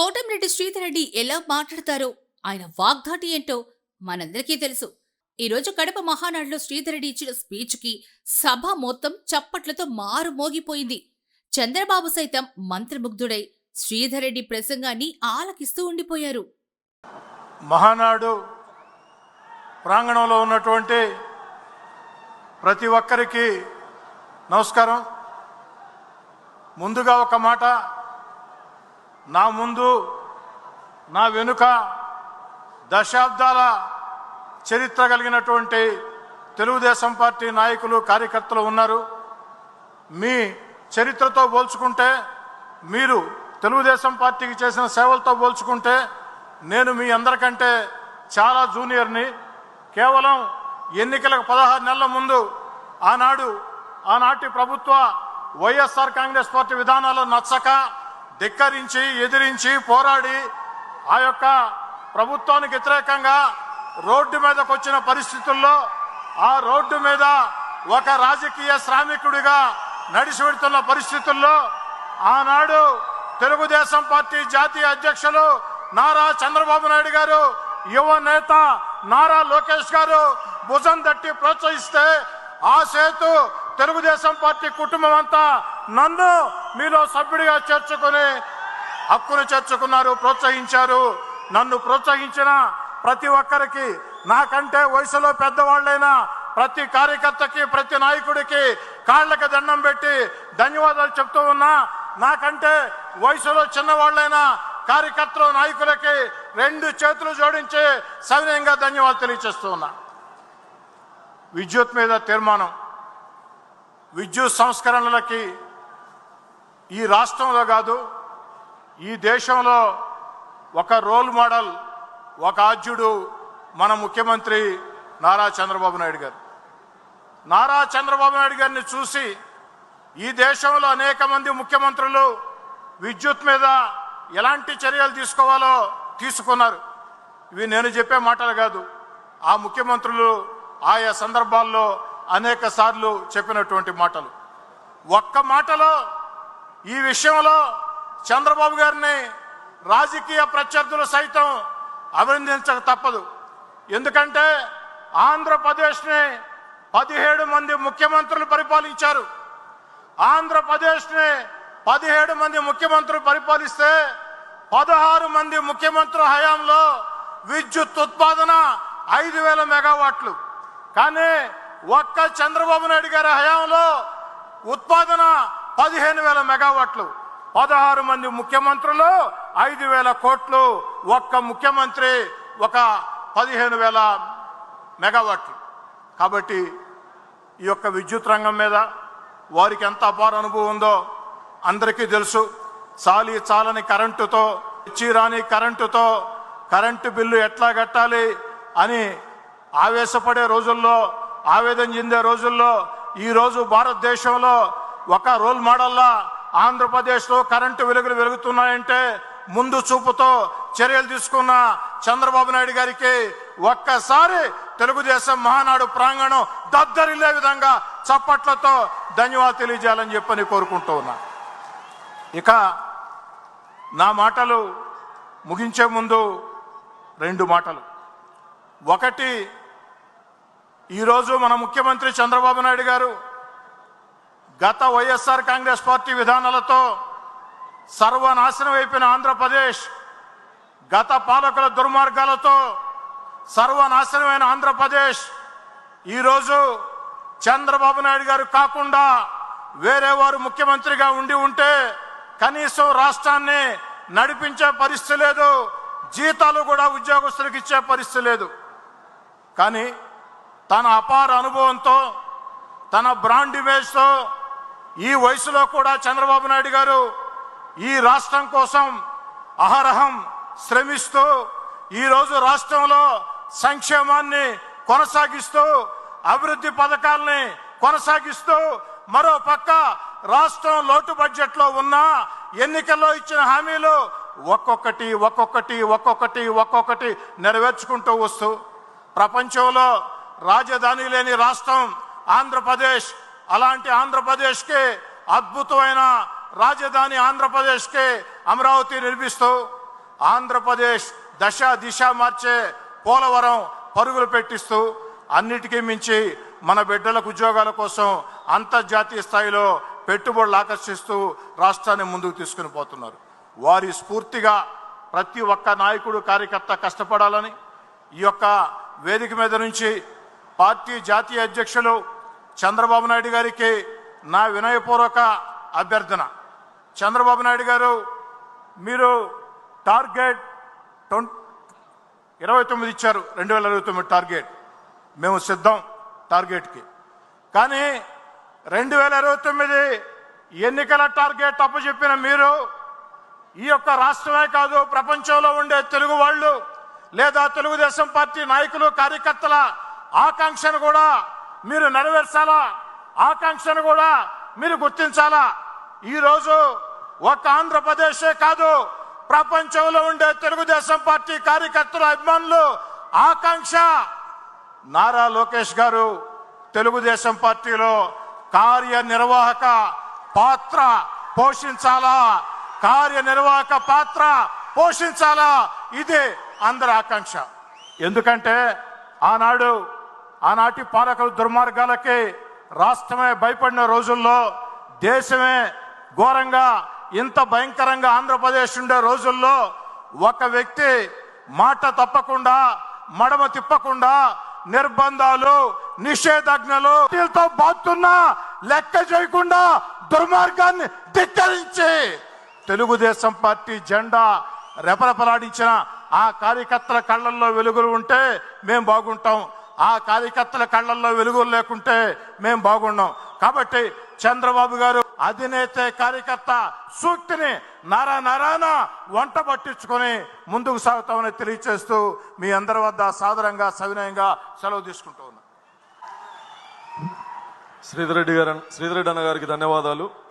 కోటంరెడ్డి శ్రీధర్ రెడ్డి ఎలా మాట్లాడతారో ఆయన వాగ్దాటి ఏంటో మనందరికీ తెలుసు. ఈరోజు కడప మహానాడులో శ్రీధర్ రెడ్డి ఇచ్చిన స్పీచ్కి సభ మొత్తం చప్పట్లతో మారుమోగిపోయింది చంద్రబాబు సైతం మంత్రముగ్ధుడై శ్రీధర్ రెడ్డి ప్రసంగాన్ని ఆలకిస్తూ ఉండిపోయారు. మహానాడు ప్రాంగణంలో ఉన్నటువంటి ప్రతి ఒక్కరికి నమస్కారం. ముందుగా ఒక మాట నా ముందు నా వెనుక దశాబ్దాల చరిత్ర కలిగినటువంటి తెలుగుదేశం పార్టీ నాయకులు కార్యకర్తలు ఉన్నారు. మీ చరిత్రతో పోల్చుకుంటే మీరు తెలుగుదేశం పార్టీకి చేసిన సేవలతో పోల్చుకుంటే నేను మీ అందరికంటే చాలా జూనియర్ని. కేవలం ఎన్నికలకు పదహారు నెలల ముందు ఆనాడు ఆనాటి ప్రభుత్వ వైఎస్ఆర్ కాంగ్రెస్ పార్టీ విధానాలు నచ్చక ధిక్కరించి ఎదిరించి పోరాడి ఆ యొక్క ప్రభుత్వానికి వ్యతిరేకంగా రోడ్డు మీదకు వచ్చిన పరిస్థితుల్లో ఆ రోడ్డు మీద ఒక రాజకీయ శ్రామికుడిగా నడిచి పెడుతున్న పరిస్థితుల్లో ఆనాడు తెలుగుదేశం పార్టీ జాతీయ అధ్యక్షులు నారా చంద్రబాబు నాయుడు గారు యువ నేత నారా లోకేష్ గారు భుజం తట్టి ప్రోత్సహిస్తే ఆ సేతు తెలుగుదేశం పార్టీ కుటుంబం అంతా నన్ను మీలో సభ్యుడిగా చేర్చుకుని హక్కును చేర్చుకున్నారు ప్రోత్సహించారు. నన్ను ప్రోత్సహించిన ప్రతి ఒక్కరికి నాకంటే వయసులో పెద్దవాళ్ళైనా ప్రతి కార్యకర్తకి ప్రతి నాయకుడికి కాళ్ళకి దండం పెట్టి ధన్యవాదాలు చెప్తూ ఉన్నా. నాకంటే వయసులో చిన్నవాళ్ళైనా కార్యకర్తలు నాయకులకి రెండు చేతులు జోడించి సవినయంగా ధన్యవాదాలు తెలియజేస్తూ ఉన్నా. విద్యుత్ మీద తీర్మానం విద్యుత్ సంస్కరణలకి ఈ రాష్ట్రంలో కాదు ఈ దేశంలో ఒక రోల్ మోడల్ ఒక ఆద్యుడు మన ముఖ్యమంత్రి నారా చంద్రబాబు నాయుడు గారు. నారా చంద్రబాబు నాయుడు గారిని చూసి ఈ దేశంలో అనేక మంది ముఖ్యమంత్రులు విద్యుత్ మీద ఎలాంటి చర్యలు తీసుకోవాలో తీసుకున్నారు. ఇవి నేను చెప్పే మాటలు కాదు. ఆ ముఖ్యమంత్రులు ఆయా సందర్భాల్లో అనేక సార్లు చెప్పినటువంటి మాటలు. ఒక్క మాటలో ఈ విషయంలో చంద్రబాబు గారిని రాజకీయ ప్రత్యర్థులు సైతం అభినందించక తప్పదు. ఎందుకంటే ఆంధ్రప్రదేశ్ని పదిహేడు మంది ముఖ్యమంత్రులు పరిపాలించారు. ఆంధ్రప్రదేశ్ని పదిహేడు మంది ముఖ్యమంత్రులు పరిపాలిస్తే పదహారు మంది ముఖ్యమంత్రుల హయాంలో విద్యుత్ ఉత్పాదన ఐదు వేల మెగావాట్లు. కానీ ఒక్క చంద్రబాబు నాయుడు గారి హయాంలో ఉత్పాదన పదిహేను వేల మెగావాట్లు. పదహారు మంది ముఖ్యమంత్రులు ఐదు వేల కోట్లు ఒక్క ముఖ్యమంత్రి ఒక పదిహేను వేల మెగావాట్లు. కాబట్టి ఈ యొక్క విద్యుత్ రంగం మీద వారికి ఎంత అపార అనుభవం ఉందో అందరికీ తెలుసు. చాలి చాలని కరెంటుతో చీరాని కరెంటుతో కరెంటు బిల్లు ఎట్లా కట్టాలి అని ఆవేశపడే రోజుల్లో ఆవేదన చెందే రోజుల్లో ఈరోజు భారతదేశంలో ఒక రోల్ మోడల్లా ఆంధ్రప్రదేశ్లో కరెంటు వెలుగులు వెలుగుతున్నాయంటే ముందు చూపుతో చర్యలు తీసుకున్న చంద్రబాబు నాయుడు గారికి ఒక్కసారి తెలుగుదేశం మహానాడు ప్రాంగణం దద్దరిల్లే విధంగా చప్పట్లతో ధన్యవాదాలు తెలియజేయాలని చెప్పని కోరుకుంటూ ఉన్నా. ఇక నా మాటలు ముగించే ముందు రెండు మాటలు. ఒకటి ఈరోజు మన ముఖ్యమంత్రి చంద్రబాబు నాయుడు గారు గత వైఎస్ఆర్ కాంగ్రెస్ పార్టీ విధానాలతో సర్వనాశనం అయిపోయిన ఆంధ్రప్రదేశ్ గత పాలకుల దుర్మార్గాలతో సర్వనాశనమైన ఆంధ్రప్రదేశ్ ఈరోజు చంద్రబాబు నాయుడు గారు కాకుండా వేరే వారు ముఖ్యమంత్రిగా ఉండి ఉంటే కనీసం రాష్ట్రాన్ని నడిపించే పరిస్థితి లేదు జీతాలు కూడా ఉద్యోగస్తులకు ఇచ్చే పరిస్థితి లేదు. కానీ తన అపార అనుభవంతో తన బ్రాండ్ ఇమేజ్తో ఈ వయసులో కూడా చంద్రబాబు నాయుడు గారు ఈ రాష్ట్రం కోసం అహరహం శ్రమిస్తూ ఈరోజు రాష్ట్రంలో సంక్షేమాన్ని కొనసాగిస్తూ అభివృద్ధి పథకాల్ని కొనసాగిస్తూ మరో పక్క రాష్ట్రం లోటు బడ్జెట్లో ఉన్న ఎన్నికల్లో ఇచ్చిన హామీలు ఒక్కొక్కటి ఒక్కొక్కటి ఒక్కొక్కటి ఒక్కొక్కటి నెరవేర్చుకుంటూ వస్తూ ప్రపంచంలో రాజధాని లేని రాష్ట్రం ఆంధ్రప్రదేశ్. అలాంటి ఆంధ్రప్రదేశ్కి అద్భుతమైన రాజధాని ఆంధ్రప్రదేశ్కి అమరావతి నిర్మిస్తూ ఆంధ్రప్రదేశ్ దశ దిశ మార్చే పోలవరం పరుగులు పెట్టిస్తూ అన్నిటికీ మించి మన బిడ్డలకు ఉద్యోగాల కోసం అంతర్జాతీయ స్థాయిలో పెట్టుబడులు ఆకర్షిస్తూ రాష్ట్రాన్ని ముందుకు తీసుకుని పోతున్నారు. వారి స్ఫూర్తిగా ప్రతి ఒక్క నాయకుడు కార్యకర్త కష్టపడాలని ఈ యొక్క వేదిక మీద నుంచి పార్టీ జాతీయ అధ్యక్షులు చంద్రబాబు నాయుడు గారికి నా వినయపూర్వక అభ్యర్థన. చంద్రబాబు నాయుడు గారు మీరు టార్గెట్ ట్వంటీ ఇరవై తొమ్మిది ఇచ్చారు రెండు వేల ఇరవై తొమ్మిది టార్గెట్. మేము సిద్ధం టార్గెట్కి. కానీ రెండు వేల ఇరవై తొమ్మిది ఎన్నికల టార్గెట్ అప్పచెప్పిన మీరు ఈ యొక్క రాష్ట్రమే కాదు ప్రపంచంలో ఉండే తెలుగు వాళ్ళు లేదా తెలుగుదేశం పార్టీ నాయకులు కార్యకర్తల ఆకాంక్షను కూడా మీరు నెరవేర్చాలా? ఆకాంక్షను కూడా మీరు గుర్తించాలా? ఈరోజు ఒక ఆంధ్రప్రదేశే కాదు ప్రపంచంలో ఉండే తెలుగుదేశం పార్టీ కార్యకర్తల అభిమానులు ఆకాంక్ష. నారా లోకేష్ గారు తెలుగుదేశం పార్టీలో కార్యనిర్వాహక పాత్ర పోషించాలా? కార్యనిర్వాహక పాత్ర పోషించాలా? ఇది అందరి ఆకాంక్ష. ఎందుకంటే ఆనాడు ఆనాటి పాలకుల దుర్మార్గాలకి రాష్ట్రమే భయపడిన రోజుల్లో దేశమే ఘోరంగా ఇంత భయంకరంగా ఆంధ్రప్రదేశ్ ఉండే రోజుల్లో ఒక వ్యక్తి మాట తప్పకుండా మడమ తిప్పకుండా నిర్బంధాలు నిషేధాజ్ఞలు వీటితో బాతున్నా లెక్క చేయకుండా దుర్మార్గాన్ని ధిక్కరించి తెలుగుదేశం పార్టీ జెండా రెపరెపలాడించిన ఆ కార్యకర్తల కళ్ళల్లో వెలుగులు ఉంటే మేము బాగుంటాం. ఆ కార్యకర్తల కళ్ళల్లో వెలుగులు లేకుంటే మేము బాగున్నాం కాబట్టి చంద్రబాబు గారు అధినేత కార్యకర్త సూక్తిని నారా నారాన వంట పట్టించుకొని ముందుకు సాగుతామని తెలియచేస్తూ మీ అందరి వద్ద సాదరంగా సవినయంగా సెలవు తీసుకుంటూ ఉన్నా. శ్రీధర్ రెడ్డి గారు శ్రీధర్ రెడ్డి అన్న గారికి ధన్యవాదాలు.